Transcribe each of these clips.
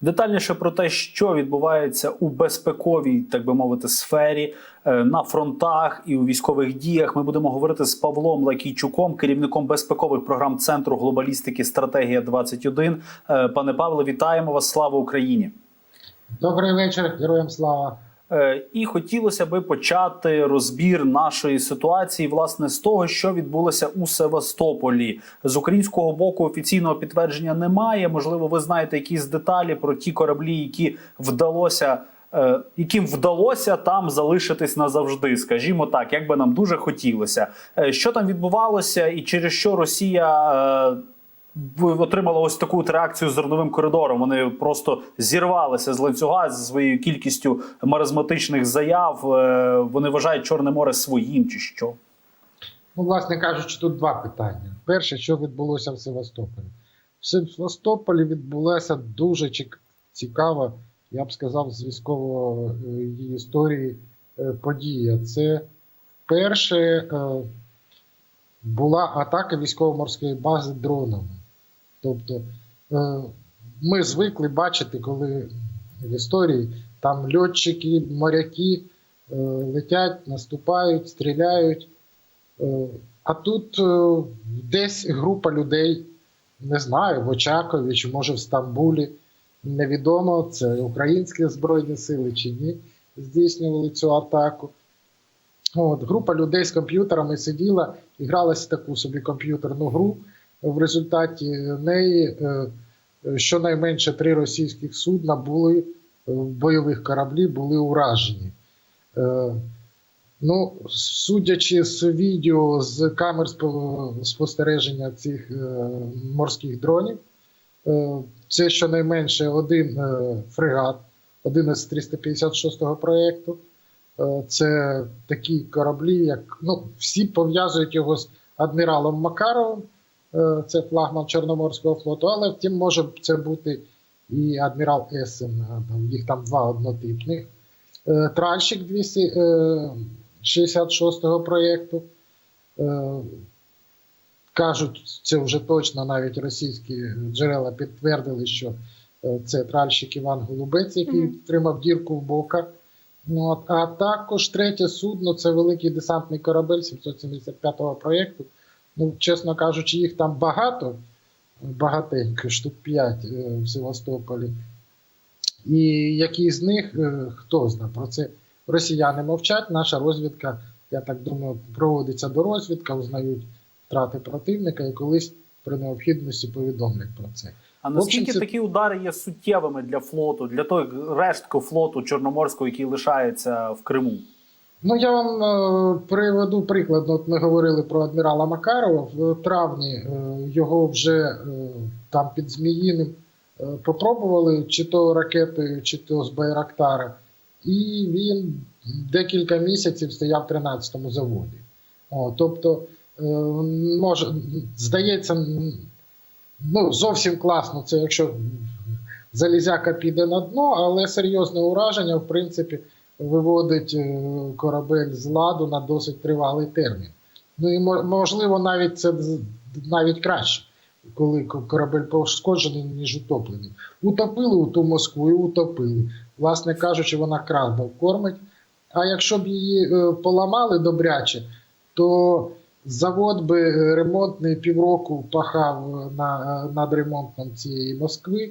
Детальніше про те, що відбувається у безпековій, так би мовити, сфері е, на фронтах і у військових діях, ми будемо говорити з Павлом Лакійчуком, керівником безпекових програм Центру глобалістики Стратегія 21 Е, Пане Павле, вітаємо вас! Слава Україні! Добрий вечір, героям слава. Е, І хотілося би почати розбір нашої ситуації власне з того, що відбулося у Севастополі. З українського боку офіційного підтвердження немає. Можливо, ви знаєте якісь деталі про ті кораблі, які вдалося. е, Яким вдалося там залишитись назавжди, скажімо так, як би нам дуже хотілося. Е, Що там відбувалося, і через що Росія отримала ось таку от реакцію з зерновим коридором. Вони просто зірвалися з ланцюга зі своєю кількістю маразматичних заяв. Е, Вони вважають Чорне море своїм чи що. Ну, власне кажучи, тут два питання. Перше, що відбулося в Севастополі. В Севастополі відбулася дуже цікава, я б сказав, з військової е, історії е, подія. Це вперше е, була атака військово-морської бази дронами. Тобто е, ми звикли бачити, коли в історії там льотчики, моряки е, летять, наступають, стріляють. Е, А тут десь група людей, не знаю, в Очакові чи може в Стамбулі, невідомо, це українські Збройні сили чи ні, здійснювали цю атаку. От, група людей з комп'ютерами сиділа і гралася таку собі комп'ютерну гру. В результаті неї е, щонайменше три російських судна були е, бойових кораблі, були уражені. Е, Ну, судячи з відео з камер спостереження цих морських дронів, це щонайменше один фрегат, один із 356-го проєкту. Це такі кораблі, як ну, всі пов'язують його з адміралом Макаровим, це флагман Чорноморського флоту, але втім, може це бути і адмірал Есен, е, їх там два однотипних. Е, Тральщик 266-го проєкту. Е, Кажуть, це вже точно навіть російські джерела підтвердили, що е, це тральщик Іван Голубець, який Мгм. тримав дірку в бока. Ну, а також третє судно це великий десантний корабель 775-го проєкту. Ну, чесно кажучи, їх там багато, багатенько, штук 5 в Севастополі. І які з них, е, хто знає про це. Росіяни мовчать, наша розвідка, я так думаю, проводиться до розвідка, узнають втрати противника і колись при необхідності повідомлять про це. А наскільки це- такі удари є суттєвими для флоту, для того рештку флоту Чорноморського, який лишається в Криму? Ну, я вам е, приведу приклад. От ми говорили про адмірала Макарова. В травні е, його вже е, там під Зміїним попробували чи то ракетою, чи то з Байрактара. І він декілька місяців стояв в 13-му заводі. О, тобто, може, здається, ну, зовсім класно, це якщо залізяка піде на дно, але серйозне ураження, в принципі, виводить е, корабель з ладу на досить тривалий термін. Ну і можливо, навіть це навіть краще, коли корабель пошкоджений, ніж утоплений. Утопили у ту Москву і утопили. Власне кажучи, вона крабов кормить. А якщо б її е, поламали добряче, то завод би ремонтний півроку пахав е, на, над ремонтом цієї Москви.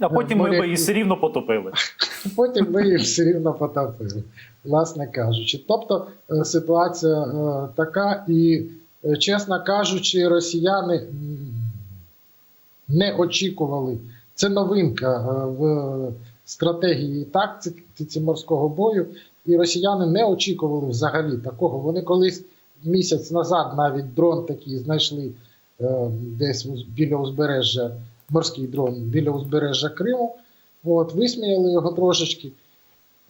А потім ми би її все рівно потопили. Потім ми їх все рівно потопили, власне кажучи. Тобто е, ситуація е, така, і, е, чесно кажучи, росіяни не очікували. Це новинка в стратегії і тактиці морського бою, і росіяни не очікували взагалі такого. Вони колись місяць назад навіть дрон такий знайшли десь біля узбережжя, морський дрон біля узбережжя Криму. От, висміяли його трошечки.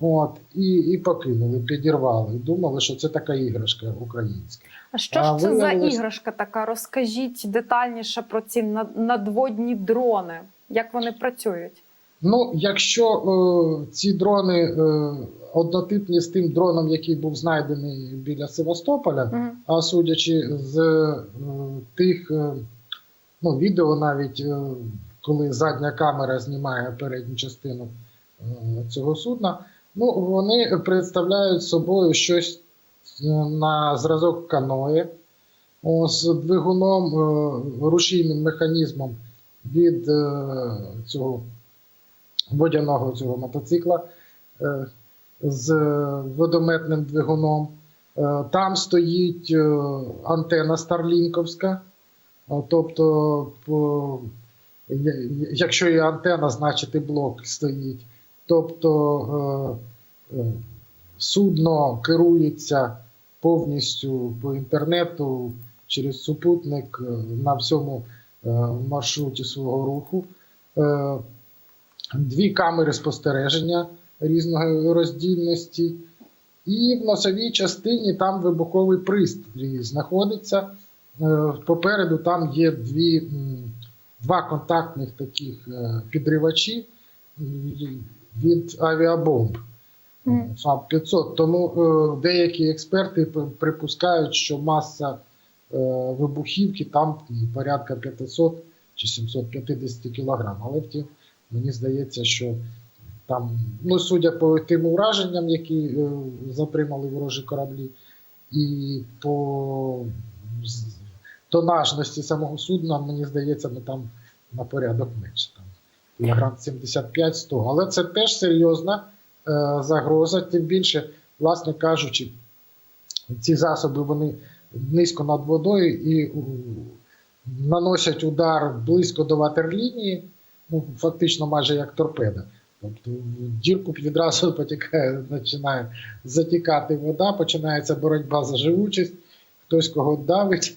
От, і, і покинули, підірвали. Думали, що це така іграшка українська. А що А ж це за іграшка така? Розкажіть детальніше про ці надводні дрони. Як вони працюють? Ну, якщо е, ці дрони е, однотипні з тим дроном, який був знайдений біля Севастополя, Мгм. а судячи з е, тих е, ну, відео навіть, е, коли задня камера знімає передню частину е, цього судна. Ну, вони представляють собою щось е, на зразок каное о, з двигуном, рушійним механізмом від цього водяного цього мотоцикла з водометним двигуном. Там стоїть антена Старлінковська. Тобто, якщо є антена, значить і блок стоїть. Тобто е, е, судно керується повністю по інтернету через супутник е, на всьому маршруті свого руху. Дві камери спостереження різної роздільності. І в носовій частині там вибуховий пристрій знаходиться. Е, Попереду там є дві, два контактних таких е, підривачі від авіабомб. Мгм. Сам 500. Тому е, деякі експерти припускають, що маса е, вибухівки там порядка 500 чи 750 кг. Але втім, мені здається, що там, ну, судя по тим ураженням, які е, затримали ворожі кораблі, і по тонажності самого судна, мені здається, ну там на порядок менше. Там, кілограм 75-100. Але це теж серйозна е, загроза, тим більше, власне кажучи, ці засоби вони низько над водою і у, наносять удар близько до ватерлінії, ну, фактично майже як торпеда. Тобто дірку відразу потікає, починає затікати вода, починається боротьба за живучість, хтось кого давить,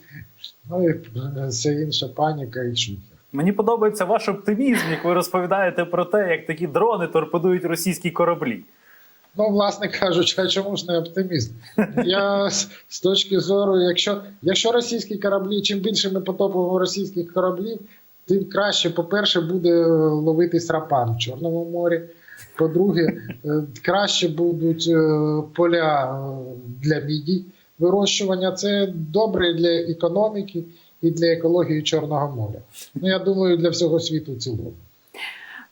ну і все інша паніка і шухер. Мені подобається ваш оптимізм, як ви розповідаєте про те, як такі дрони торпедують російські кораблі. Ну, власне кажучи, а чому ж не оптимізм? Я з, з точки зору, якщо, якщо російські кораблі, чим більше ми потопимо російських кораблів, тим краще, по-перше, буде е, ловити срапан в Чорному морі. По-друге, е, краще будуть е, поля е, для міді вирощування. Це добре для економіки і для екології Чорного моря. Ну, я думаю, для всього світу в.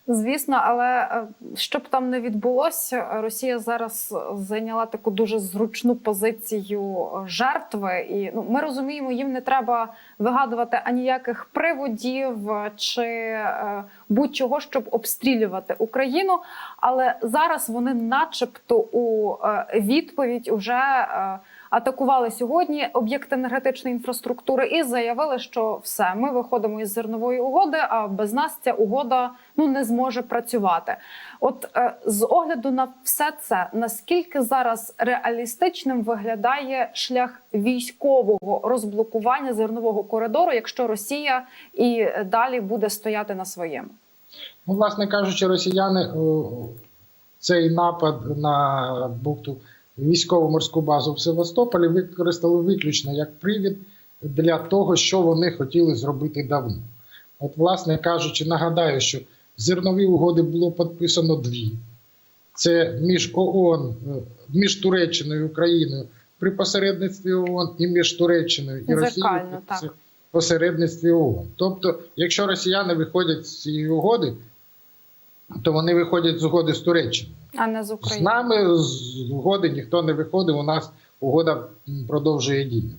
Звісно, але е, що б там не відбулося, Росія зараз зайняла таку дуже зручну позицію жертви, і ну ми розуміємо, їм не треба вигадувати аніяких приводів чи е, будь-чого, щоб обстрілювати Україну. Але зараз вони, начебто, у е, відповідь уже атакували сьогодні об'єкти енергетичної інфраструктури і заявили, що все, ми виходимо із зернової угоди, а без нас ця угода ну не зможе працювати. От е, з огляду на все це, наскільки зараз реалістичним виглядає шлях військового розблокування зернового коридору, якщо Росія і далі буде стояти на своєму? Ну, власне кажучи, росіяни цей напад на бухту військово-морську базу в Севастополі використали виключно як привід для того, що вони хотіли зробити давно. От, власне кажучи, нагадаю, що зернові угоди було підписано дві. Це між ООН, е, між Туреччиною і Україною при посередництві ООН і між Туреччиною і Росією при посередництві ООН. Тобто, якщо росіяни виходять з цієї угоди, то вони виходять з угоди з Туреччиною. А не з З України. нами з угоди ніхто не виходив, у нас угода продовжує діяти.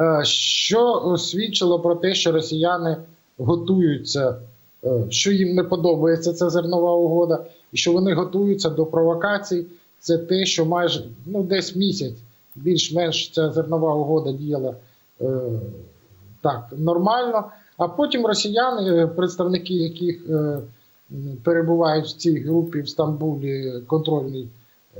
Е, Що свідчило про те, що росіяни готуються, е, що їм не подобається ця зернова угода, і що вони готуються до провокацій, це те, що майже ну, десь місяць більш-менш ця зернова угода діяла е, так нормально. А потім росіяни, представники яких е, перебувають в цій групі в Стамбулі контрольній,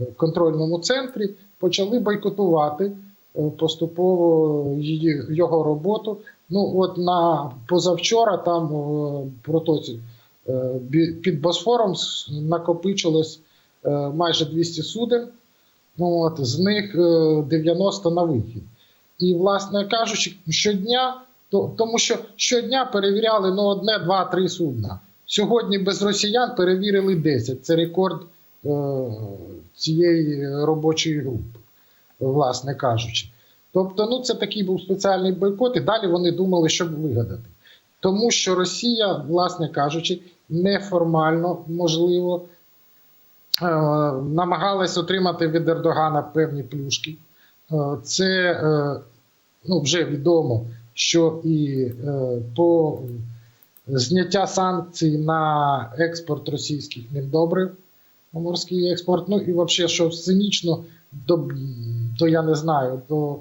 е, контрольному центрі, почали бойкотувати е, поступово її, його роботу. Ну, от на позавчора там в протоці е, під Босфором накопичилось е, майже 200 суден. Ну, от, з них е, 90 на вихід. І, власне кажучи, щодня, то, тому що щодня перевіряли ну, одне, два, три судна. Сьогодні без росіян перевірили 10. Це рекорд е, цієї робочої групи, власне кажучи. Тобто, ну це такий був спеціальний бойкот, і далі вони думали, що вигадати. Тому що Росія, власне кажучи, неформально можливо е, намагалась отримати від Ердогана певні плюшки. Е, Це ну, вже відомо, що і по зняття санкцій на експорт російських міндобрив, на морський експорт, ну і взагалі, що цинічно до, до я не знаю, до,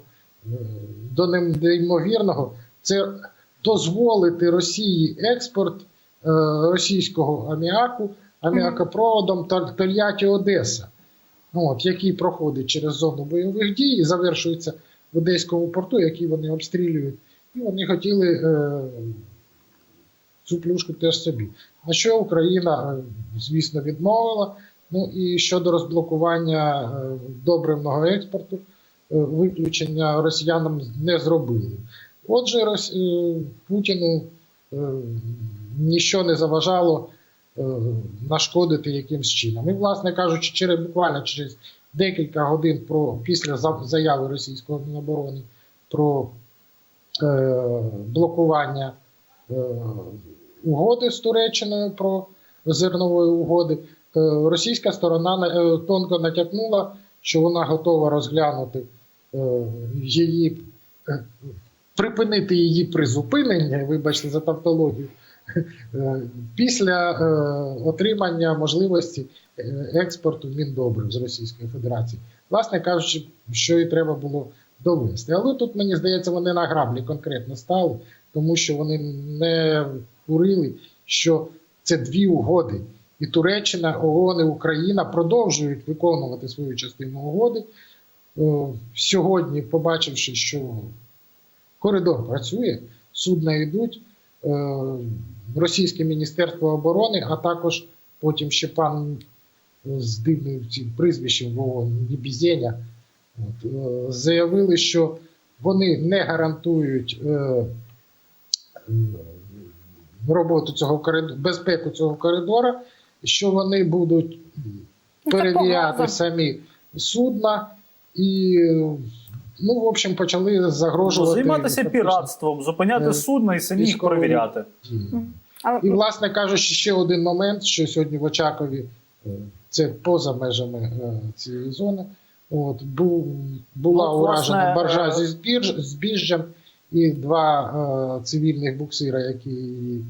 до неймовірного, це дозволити Росії експорт е, російського аміаку аміакопроводом Тол- Тольятті Одеса, ну, от, який проходить через зону бойових дій і завершується в Одеському порту, який вони обстрілюють. І вони хотіли е, цю плюшку теж собі. На що Україна, е, звісно, відмовила. Ну і щодо розблокування е, добривного експорту, е, виключення росіянам не зробили. Отже, Путіну нічого не заважало нашкодити якимсь чином. І, власне кажучи, через буквально через декілька годин про після за- заяви російського Міноборони про блокування угоди з Туреччиною про зернової угоди, е, російська сторона е, тонко натякнула, що вона готова розглянути е, її, припинити її призупинення, вибачте за тавтологію, після отримання можливості експорту міндобрив з Російської Федерації. Власне кажучи, що і треба було довести. Але тут, мені здається, вони на граблі конкретно стали, тому що вони не курили, що це дві угоди. І Туреччина, ООН і Україна продовжують виконувати свою частину угоди. Е, Сьогодні, побачивши, що коридор працює, судна йдуть, е, Російське Міністерство оборони, а також потім ще пан е, з дивним прізвищем в ООН Бізеня, е, заявили, що вони не гарантують роботу цього коридору, безпеку цього коридора, що вони будуть Ну, перевіряти самі судна і, ну, в общем, почали загрожувати Займатися піратством, зупиняти е, судна і самі їх перевіряти. І, власне кажучи, ще один момент, що сьогодні в Очакові, е, це поза межами е, цієї зони, от, був, була Ну, от, власне, уражена баржа е, зі збіж, збіжжям і два е, цивільних буксира, які її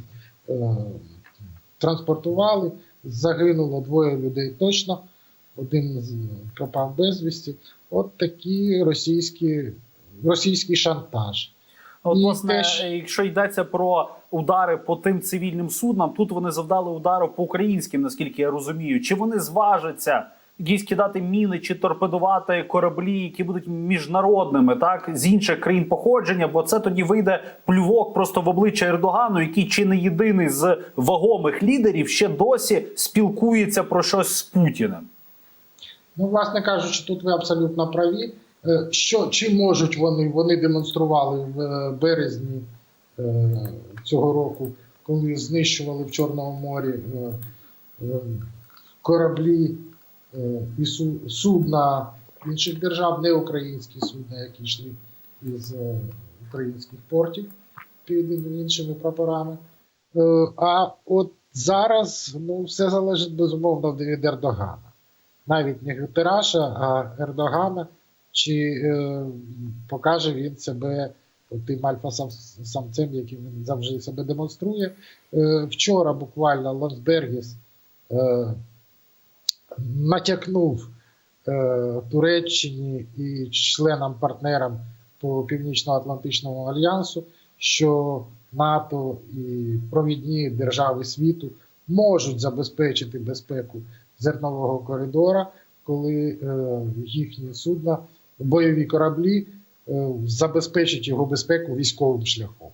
транспортували. Загинуло двоє людей точно, один з- пропав безвісті. От такі російські, російський шантаж. От, І власне, теж- якщо йдеться про удари по тим цивільним суднам, тут вони завдали удару по українським, наскільки я розумію. Чи вони зважаться якісь кидати міни чи торпедувати кораблі, які будуть міжнародними, так з інших країн походження? Бо це тоді вийде плювок просто в обличчя Ердогану, який чи не єдиний з вагомих лідерів ще досі спілкується про щось з Путіним. Ну, власне кажучи, тут ви абсолютно праві. Е, Що чи можуть вони? Вони демонстрували в е, березні е, цього року, коли знищували в Чорному морі кораблі і су- судна інших держав, не українські судна, які йшли із е, українських портів під іншими прапорами. Е, А от зараз ну, все залежить безумовно від Ердогана навіть не Гутераша, а Ердогана, чи е, покаже він себе тим альфа-самцем, яким він завжди себе демонструє. Е, вчора буквально Лансбергіс е, натякнув е, Туреччині і членам-партнерам по Північно-Атлантичному альянсу, що НАТО і провідні держави світу можуть забезпечити безпеку зернового коридора, коли е, їхні судна, бойові кораблі е, забезпечать його безпеку військовим шляхом.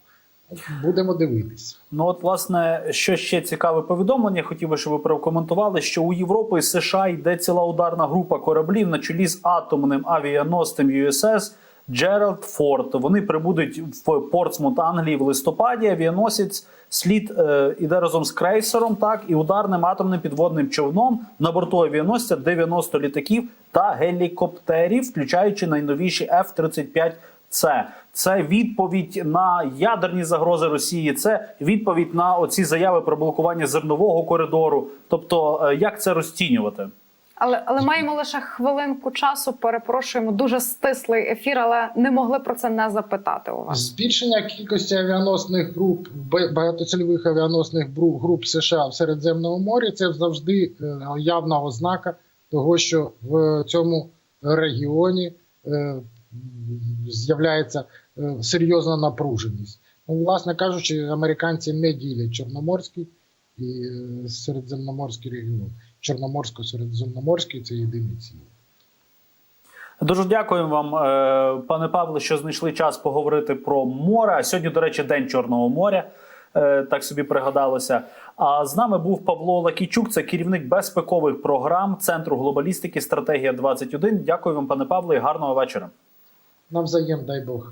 Будемо дивитися. Ну от, власне, що ще цікаве повідомлення, хотів би, щоб ви прокоментували, що у Європи і США йде ціла ударна група кораблів на чолі з атомним авіаносцем USS Джеральд Форд. Вони прибудуть в Портсмут Англії в листопаді. Авіаносець слід е, іде разом з крейсером, так і ударним атомним підводним човном на борту авіаносця 90 літаків та гелікоптерів, включаючи найновіші F-35 це Це відповідь на ядерні загрози Росії, це відповідь на оці заяви про блокування зернового коридору. Тобто, е, як це розцінювати? Але але маємо лише хвилинку часу. Перепрошуємо, дуже стислий ефір, але не могли про це не запитати у вас. Збільшення кількості авіаносних груп, ба- багатоцільових авіаносних груп США в Середземному морі це завжди е, явна ознака того, що в цьому регіоні е, з'являється серйозна напруженість. Ну, власне кажучи, американці не ділять Чорноморський і е, Середземноморський регіон. Чорноморсько-середземноморський це єдиний ціль. Дуже дякуємо вам, е, пане Павле, що знайшли час поговорити про море. Сьогодні, до речі, День Чорного моря. Е, Так собі пригадалося. А з нами був Павло Лакійчук, це керівник безпекових програм Центру глобалістики Стратегія 21 Дякую вам, пане Павло, і гарного вечора. Навзаєм, дай Бог.